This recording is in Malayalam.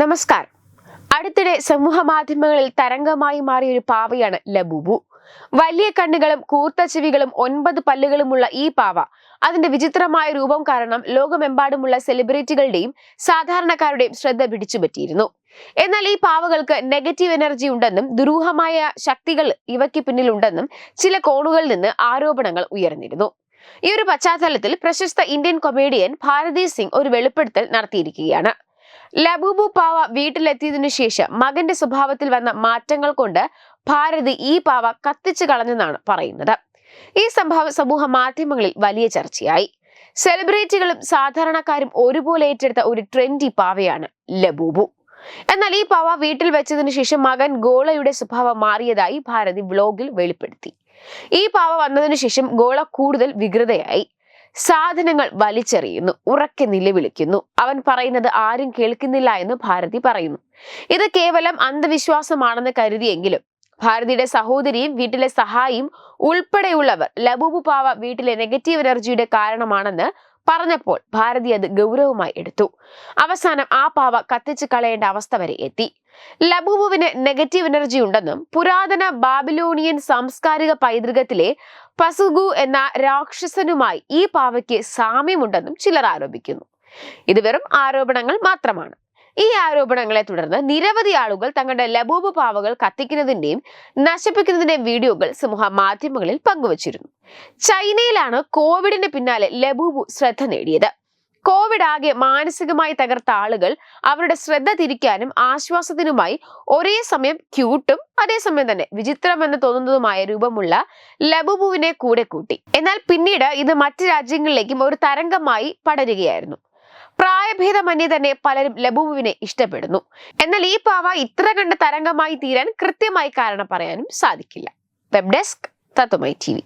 നമസ്കാരം. അടുത്തിടെ സമൂഹ മാധ്യമങ്ങളിൽ തരംഗമായി മാറിയ ഒരു പാവയാണ് ലബുബു. വലിയ കണ്ണുകളും കൂർത്ത ചെവികളും ഒൻപത് പല്ലുകളുമുള്ള ഈ പാവ അതിന്റെ വിചിത്രമായ രൂപം കാരണം ലോകമെമ്പാടുമുള്ള സെലിബ്രിറ്റികളുടെയും സാധാരണക്കാരുടെയും ശ്രദ്ധ പിടിച്ചുപറ്റിയിരുന്നു. എന്നാൽ ഈ പാവകൾക്ക് നെഗറ്റീവ് എനർജി ഉണ്ടെന്നും ദുരൂഹമായ ശക്തികൾ ഇവയ്ക്ക് പിന്നിലുണ്ടെന്നും ചില കോണുകളിൽ നിന്ന് ആരോപണങ്ങൾ ഉയർന്നിരുന്നു. ഈ ഒരു പശ്ചാത്തലത്തിൽ പ്രശസ്ത ഇന്ത്യൻ കൊമേഡിയൻ ഭാരതി സിംഗ് ഒരു വെളിപ്പെടുത്തൽ നടത്തിയിരിക്കുകയാണ്. ലബൂബു പാവ വീട്ടിലെത്തിയതിനു ശേഷം മകന്റെ സ്വഭാവത്തിൽ വന്ന മാറ്റങ്ങൾ കൊണ്ട് ഭാരതി ഈ പാവ കത്തിച്ചു കളഞ്ഞെന്നാണ് പറയുന്നത്. ഈ സംഭവം സമൂഹ മാധ്യമങ്ങളിൽ വലിയ ചർച്ചയായി. സെലിബ്രിറ്റികളും സാധാരണക്കാരും ഒരുപോലെ ഏറ്റെടുത്ത ഒരു ട്രെൻഡി പാവയാണ് ലബൂബു. എന്നാൽ ഈ പാവ വീട്ടിൽ വെച്ചതിനു ശേഷം മകൻ ഗോളയുടെ സ്വഭാവം മാറിയതായി ഭാരതി വ്ലോഗിൽ വെളിപ്പെടുത്തി. ഈ പാവ വന്നതിനു ശേഷം ഗോള കൂടുതൽ വികൃതയായി. സാധനങ്ങൾ വലിച്ചെറിയുന്നു ഉറക്കെ നിലവിളിക്കുന്നു. അവൻ പറയുന്നത് ആരും കേൾക്കുന്നില്ല എന്ന് ഭാരതി പറയുന്നു. ഇത് കേവലം അന്ധവിശ്വാസമാണെന്ന് കരുതിയെങ്കിലും ഭാരതിയുടെ സഹോദരിയും വീട്ടിലെ സഹായിയും ഉൾപ്പെടെയുള്ളവർ ലബുബു പാവ വീട്ടിലെ നെഗറ്റീവ് എനർജിയുടെ കാരണമാണെന്ന് പറഞ്ഞപ്പോൾ ഭാരതി അത് ഗൗരവമായി എടുത്തു. അവസാനം ആ പാവ കത്തിച്ചു കളയേണ്ട അവസ്ഥ വരെ എത്തി. ലബുബുവിന് നെഗറ്റീവ് എനർജി ഉണ്ടെന്നും പുരാതന ബാബിലോണിയൻ സാംസ്കാരിക പൈതൃകത്തിലെ പസുഗു എന്ന രാക്ഷസനുമായി ഈ പാവയ്ക്ക് സാമ്യമുണ്ടെന്നും ചിലർ ആരോപിക്കുന്നു. ഇത് വെറും ആരോപണങ്ങൾ മാത്രമാണ്. ഈ ആരോപണങ്ങളെ തുടർന്ന് നിരവധി ആളുകൾ തങ്ങളുടെ ലബൂബ് പാവകൾ കത്തിക്കുന്നതിന്റെയും നശിപ്പിക്കുന്നതിന്റെയും വീഡിയോകൾ സമൂഹ മാധ്യമങ്ങളിൽ പങ്കുവച്ചിരുന്നു. ചൈനയിലാണ് കോവിഡിന് പിന്നാലെ ലബൂബു ശ്രദ്ധ നേടിയത്. കോവിഡ് ആകെ മാനസികമായി തകർത്ത ആളുകൾ അവരുടെ ശ്രദ്ധ തിരിക്കാനും ആശ്വാസത്തിനുമായി ഒരേ സമയം ക്യൂട്ടും അതേസമയം തന്നെ വിചിത്രമെന്ന് തോന്നുന്നതുമായ രൂപമുള്ള ലബുബുവിനെ കൂടെ കൂട്ടി. എന്നാൽ പിന്നീട് ഇത് മറ്റ് രാജ്യങ്ങളിലേക്കും ഒരു തരംഗമായി പടരുകയായിരുന്നു. പ്രായഭേദമന്യേ തന്നെ പലരും ലബുബുവിനെ ഇഷ്ടപ്പെടുന്നു. എന്നാൽ ഈ പാവ ഇത്ര കണ്ട തരംഗമായി തീരാൻ കൃത്യമായി കാരണം പറയാനും സാധിക്കില്ല. Web desk തത്തുമായി T